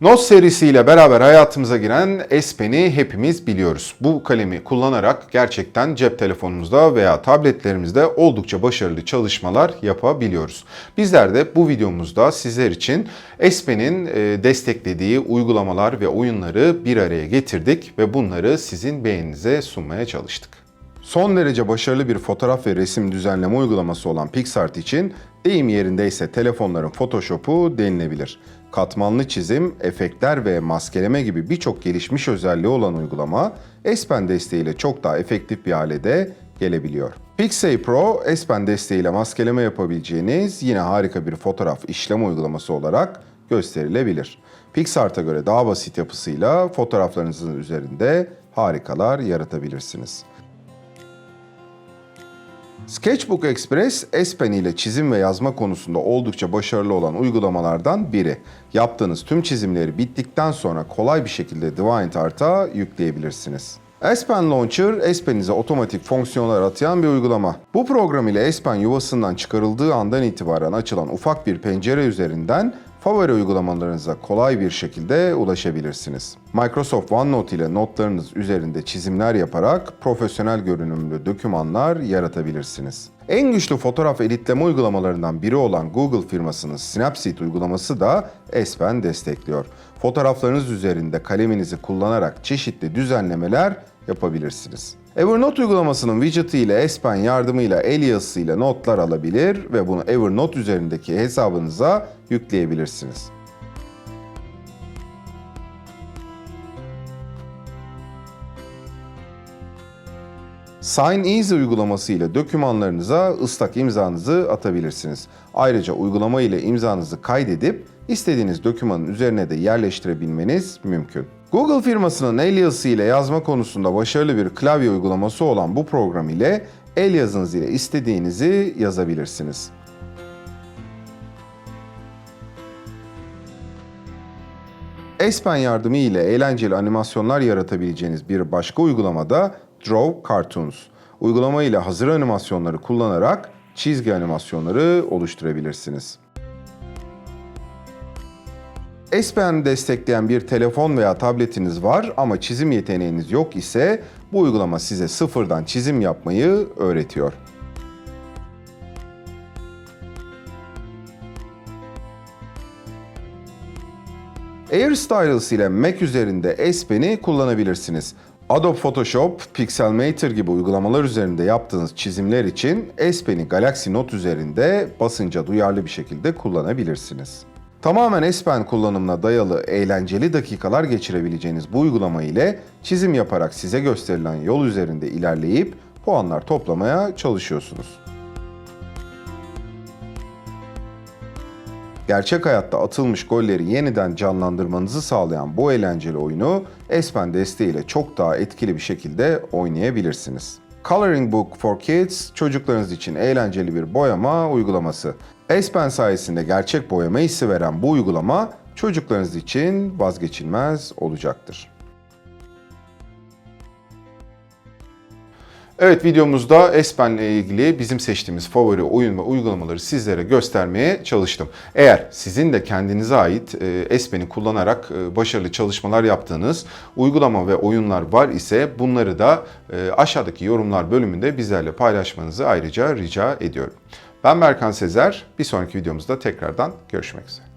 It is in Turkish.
Note serisiyle beraber hayatımıza giren S Pen'i hepimiz biliyoruz. Bu kalemi kullanarak gerçekten cep telefonumuzda veya tabletlerimizde oldukça başarılı çalışmalar yapabiliyoruz. Bizler de bu videomuzda sizler için S Pen'in e, desteklediği uygulamalar ve oyunları bir araya getirdik ve bunları sizin beğeninize sunmaya çalıştık. Son derece başarılı bir fotoğraf ve resim düzenleme uygulaması olan PixArt için deyim yerindeyse telefonların Photoshop'u denilebilir. Katmanlı çizim, efektler ve maskeleme gibi birçok gelişmiş özelliği olan uygulama S Pen desteğiyle çok daha efektif bir hale de gelebiliyor. Pixay Pro, S Pen desteğiyle maskeleme yapabileceğiniz yine harika bir fotoğraf işleme uygulaması olarak gösterilebilir. PixArt'a göre daha basit yapısıyla fotoğraflarınızın üzerinde harikalar yaratabilirsiniz. Sketchbook Express, S Pen ile çizim ve yazma konusunda oldukça başarılı olan uygulamalardan biri. Yaptığınız tüm çizimleri bittikten sonra kolay bir şekilde DeviantArt'a yükleyebilirsiniz. S Pen Launcher, S Pen'inize otomatik fonksiyonlar atayan bir uygulama. Bu program ile S Pen yuvasından çıkarıldığı andan itibaren açılan ufak bir pencere üzerinden favori uygulamalarınıza kolay bir şekilde ulaşabilirsiniz. Microsoft OneNote ile notlarınız üzerinde çizimler yaparak profesyonel görünümlü dokümanlar yaratabilirsiniz. En güçlü fotoğraf editleme uygulamalarından biri olan Google firmasının Snapseed uygulaması da S Pen destekliyor. Fotoğraflarınız üzerinde kaleminizi kullanarak çeşitli düzenlemeler yapabilirsiniz. Evernote uygulamasının widget'ı ile S Pen yardımıyla el yazısıyla notlar alabilir ve bunu Evernote üzerindeki hesabınıza yükleyebilirsiniz. Sign Easy uygulaması ile dokümanlarınıza ıslak imzanızı atabilirsiniz. Ayrıca uygulama ile imzanızı kaydedip istediğiniz dokümanın üzerine de yerleştirebilmeniz mümkün. Google firmasının yazısı ile yazma konusunda başarılı bir klavye uygulaması olan bu program ile el yazınız ile istediğinizi yazabilirsiniz. S-Pen yardımı ile eğlenceli animasyonlar yaratabileceğiniz bir başka uygulamada Draw Cartoons. Uygulama ile hazır animasyonları kullanarak çizgi animasyonları oluşturabilirsiniz. S-Pen destekleyen bir telefon veya tabletiniz var ama çizim yeteneğiniz yok ise bu uygulama size sıfırdan çizim yapmayı öğretiyor. AirStylus ile Mac üzerinde S Pen'i kullanabilirsiniz. Adobe Photoshop, Pixelmator gibi uygulamalar üzerinde yaptığınız çizimler için S Pen'i Galaxy Note üzerinde basınca duyarlı bir şekilde kullanabilirsiniz. Tamamen S Pen kullanımına dayalı eğlenceli dakikalar geçirebileceğiniz bu uygulama ile çizim yaparak size gösterilen yol üzerinde ilerleyip puanlar toplamaya çalışıyorsunuz. Gerçek hayatta atılmış golleri yeniden canlandırmanızı sağlayan bu eğlenceli oyunu S Pen desteğiyle çok daha etkili bir şekilde oynayabilirsiniz. Coloring Book for Kids çocuklarınız için eğlenceli bir boyama uygulaması. S Pen sayesinde gerçek boyama hissi veren bu uygulama çocuklarınız için vazgeçilmez olacaktır. Evet videomuzda S Pen ile ilgili bizim seçtiğimiz favori oyun ve uygulamaları sizlere göstermeye çalıştım. Eğer sizin de kendinize ait e, S Pen'i kullanarak e, başarılı çalışmalar yaptığınız uygulama ve oyunlar var ise bunları da e, aşağıdaki yorumlar bölümünde bizlerle paylaşmanızı ayrıca rica ediyorum. Ben Berkan Sezer. Bir sonraki videomuzda tekrardan görüşmek üzere.